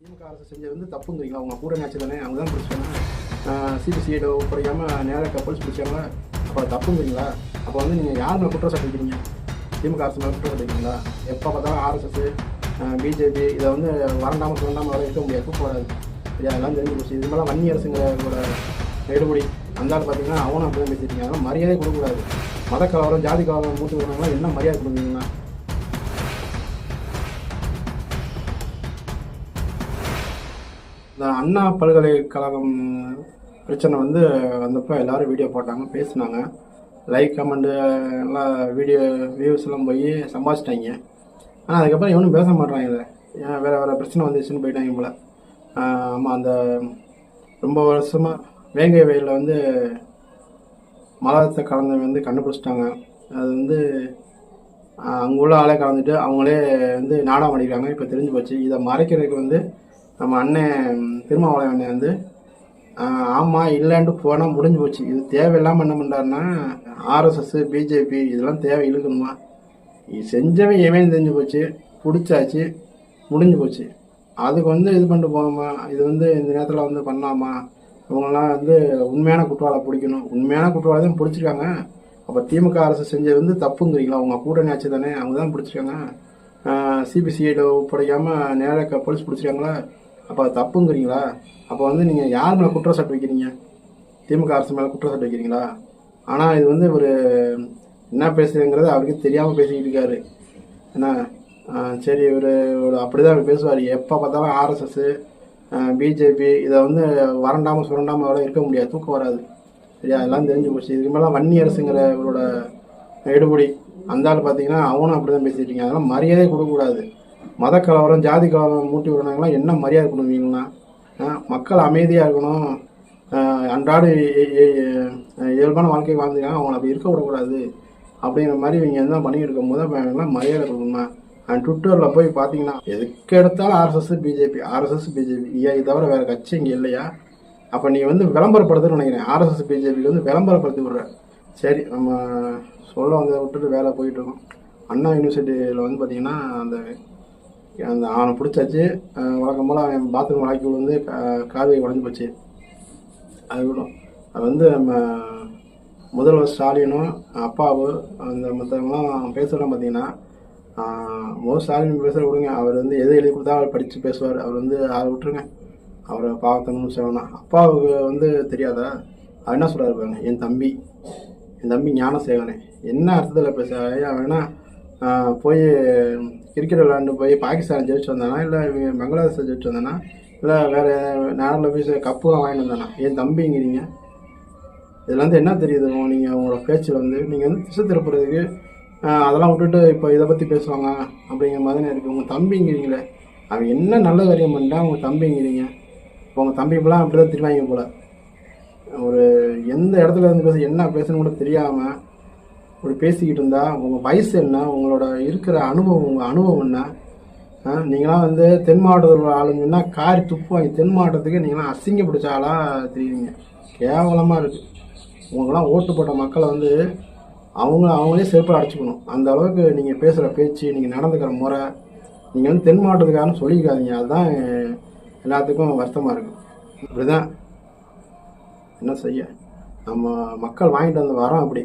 திமுக அரசு செஞ்சது வந்து தப்புங்கிறீங்களா அவங்க கூட நேச்சு தானே அவங்க தான் பிடிச்சாங்க சிபிசிஐடோ ஒப்படைக்காமல் நேராக கப்பல்ஸ் பிடிச்சாங்க அப்போ தப்புங்கிறீங்களா அப்போ வந்து நீங்கள் யார் மேலே குற்றம் சாட்டிக்கிறீங்க திமுக அரசு மேலே குற்றம் சாட்டிக்கிறீங்களா எப்போ பார்த்தாலும் ஆர்எஸ்எஸ் பிஜேபி இதை வந்து வறண்டாமல் சுரண்டாமல் வர இருக்க முடியாது. கூடாது அதெல்லாம் தெரிஞ்சு போச்சு. இது மேலே வன்னி அரசுங்களோட எடுபடி அந்த ஆள் பார்த்தீங்கன்னா அவனும் அப்படி தான் பேசிட்டீங்க அதெல்லாம் மரியாதை கொடுக்கக்கூடாது. மத கலவரம் ஜாதி கலவரம் மூத்து வரவங்களாம் என்ன மரியாதை கொடுக்குறீங்கன்னா இந்த அண்ணா பல்கலைக்கழகம் பிரச்சனை வந்து வந்தப்போ எல்லாரும் வீடியோ போட்டாங்க பேசினாங்க. லைக் கமெண்டு எல்லாம் வீடியோ வியூஸ் எல்லாம் போய் சம்பாதிச்சிட்டாங்க. ஆனால் அதுக்கப்புறம் இவனும் பேச மாட்றாங்க ஏன் வேறு வேறு பிரச்சனை வந்துச்சுன்னு போயிட்டாங்க போல். ஆமாம் அந்த ரொம்ப வருஷமாக வேங்கை வயலில் வந்து மலத்தை கலந்து வந்து கண்டுபிடிச்சிட்டாங்க. அது வந்து அங்கே உள்ள ஆளே கலந்துட்டு அவங்களே வந்து நாடகம் அடிக்கிறாங்க இப்போ தெரிஞ்சு போச்சு. இதை மறைக்கிறதுக்கு வந்து நம்ம அண்ணன் திருமாவளவன் அண்ணன் வந்து ஆமாம் இல்லைன்ட்டு போனால் முடிஞ்சு போச்சு. இது தேவையில்லாமல் என்ன பண்ணுறாருன்னா ஆர்எஸ்எஸ் பிஜேபி இதெல்லாம் தேவை இழுக்கணுமா? இது செஞ்சவன் எவன் தெரிஞ்சு போச்சு பிடிச்சாச்சு முடிஞ்சு போச்சு. அதுக்கு வந்து இது பண்ணிட்டு போகாமா இது வந்து இந்த நேரத்தில் வந்து பண்ணலாமா? இவங்கெல்லாம் வந்து உண்மையான குற்றவாளை பிடிக்கணும். உண்மையான குற்றவாளி தான் பிடிச்சிருக்காங்க. அப்போ திமுக அரசு செஞ்சது வந்து தப்புங்கிறீங்களா? அவங்க கூட்டணி ஆச்சு தானே அவங்க தான் பிடிச்சிருக்காங்க. சிபிசிஐடி ஒப்படைக்காமல் நேராக போலீஸ் பிடிச்சிருக்காங்களா? அப்போ அது தப்புங்கிறீங்களா? அப்போ வந்து நீங்கள் யார் மேலே குற்றச்சாட்டு வைக்கிறீங்க? திமுக அரசு மேலே குற்றச்சாட்டு வைக்கிறீங்களா? ஆனால் இது வந்து ஒரு என்ன பேசுகிறேங்கிறது அவருக்கு தெரியாமல் பேசிக்கிட்டு இருக்காரு. என்ன? சரி இவர் ஒரு அப்படி தான் அவர் பேசுவார். எப்போ பார்த்தாலும் ஆர்எஸ்எஸ் பிஜேபி இதை வந்து வறண்டாமல் சுரண்டாமல் வர இருக்க முடியாது. தூக்கம் வராது. சரியா? அதெல்லாம் தெரிஞ்சு போச்சு. இதுக்கு மேலே வன்னி அரசுங்கிற இவரோட எடுபடி. அந்த ஆள் பார்த்தீங்கன்னா அவனும் அப்படி தான் பேசிட்டு இருக்கீங்க. அதெல்லாம் மரியாதை கொடுக்கக்கூடாது. மத கலவரம் ஜாதி கலவரம் மூட்டி விடுறாங்களா என்ன மரியாதை கொடுப்பீங்களா மக்கள் அமைதியாக இருக்கணும். அன்றாட இயல்பான வாழ்க்கை வாழ்ந்துருக்காங்க. அவங்கள அப்படி இருக்க விடக்கூடாது அப்படிங்கிற மாதிரி இவங்க என்ன பண்ணிக்கிட்டு இருக்கும்போது அப்ப எல்லாம் மரியாதை கொடுக்கணும்? அண்ட் ட்விட்டரில் போய் பார்த்தீங்கன்னா எதுக்கு எடுத்தாலும் ஆர்எஸ்எஸ் பிஜேபி ஆர்எஸ்எஸ் பிஜேபி இதை தவிர வேறு கட்சி இங்கே இல்லையா? அப்போ நீ வந்து விளம்பரப்படுத்துன்னு நினைக்கிறேன். ஆர்எஸ்எஸ் பிஜேபிக்கு வந்து விளம்பரப்படுத்தி விடுற. சரி நம்ம சொல்ல வந்ததை விட்டுட்டு வேலை போயிட்டு இருக்கோம். அண்ணா யூனிவர்சிட்டியில் வந்து பார்த்தீங்கன்னா அந்த அந்த அவனை பிடிச்சாச்சு. வழக்கம் போல் அவன் பாத்ரூம் வழக்கி விழுந்து கா- உடஞ்சி போச்சு. அது விடும் அது வந்து நம்ம முதல்வர் ஸ்டாலினும் அப்பாவும் அந்த மற்றவங்களாம் பேசுகிறோம் பார்த்தீங்கன்னா மோஸ்ட் முதல் ஸ்டாலின் பேசுகிற விடுங்க. அவர் வந்து எது எழுதி கொடுத்தா அவர் படித்து பேசுவார். அவர் வந்து அதை விட்டுருங்க. அவரை பார்க்கணும்னு சொல்லணும் அப்பாவுக்கு வந்து தெரியாதா? அவர் என்ன சொல்கிறாரு பாருங்க என் தம்பி என் தம்பி ஞானசேகனே என்ன அர்த்தத்தில் பேச அவன் போய் கிரிக்கெட் விளாண்டு போய் பாகிஸ்தான் ஜெயிச்சு வந்தானா? இல்லை இவங்க பங்களாதேஷ் ஜெயிச்சு வந்தானா? இல்லை வேறு நேரில் போய் கப்புலாம் வாங்கிட்டு வந்தானா? என் தம்பிங்கிறீங்க. இதில் வந்து என்ன தெரியுது? நீங்கள் உங்களோட பேச்சில் வந்து நீங்கள் வந்து திசை திருப்புறதுக்கு அதெல்லாம் விட்டுட்டு இப்போ இதை பற்றி பேசுவாங்க அப்படிங்கிற மாதிரி இருக்குது உங்கள் தம்பிங்கிறீங்களே அவன் என்ன நல்ல காரியம் பண்ணிட்டா உங்கள் தம்பிங்கிறீங்க? இப்போ உங்கள் தம்பி இப்பெல்லாம் அப்படி தான் திருவாங்க போல். ஒரு எந்த இடத்துல இருந்து பேச என்ன பேசணும் கூட தெரியாமல் இப்படி பேசிக்கிட்டு இருந்தா உங்கள் வயசு என்ன உங்களோட இருக்கிற அனுபவம் உங்கள் அனுபவம் என்ன? நீங்களாம் வந்து தென் மாவட்டத்தில் உள்ள ஆளுங்கன்னா காரி துப்புவாங்க தென் மாவட்டத்துக்கு நீங்களாம் அசிங்க பிடிச்ச ஆளாக தெரியுங்க கேவலமாக இருக்குது உங்களாம் ஓட்டு போட்ட மக்களை வந்து அவங்க அவங்களே செருப்பாக அடைச்சிக்கணும். அந்த அளவுக்கு நீங்கள் பேசுகிற பேச்சு நீங்கள் நடந்துக்கிற முறை நீங்கள் வந்து தென் மாவட்டத்துக்காரன்னு சொல்லிக்காதீங்க. அதுதான் எல்லாத்துக்கும் வருத்தமாக இருக்குது இப்படி தான் என்ன செய்ய? நம்ம மக்கள் வாங்கிட்டு வந்து வரோம் அப்படி.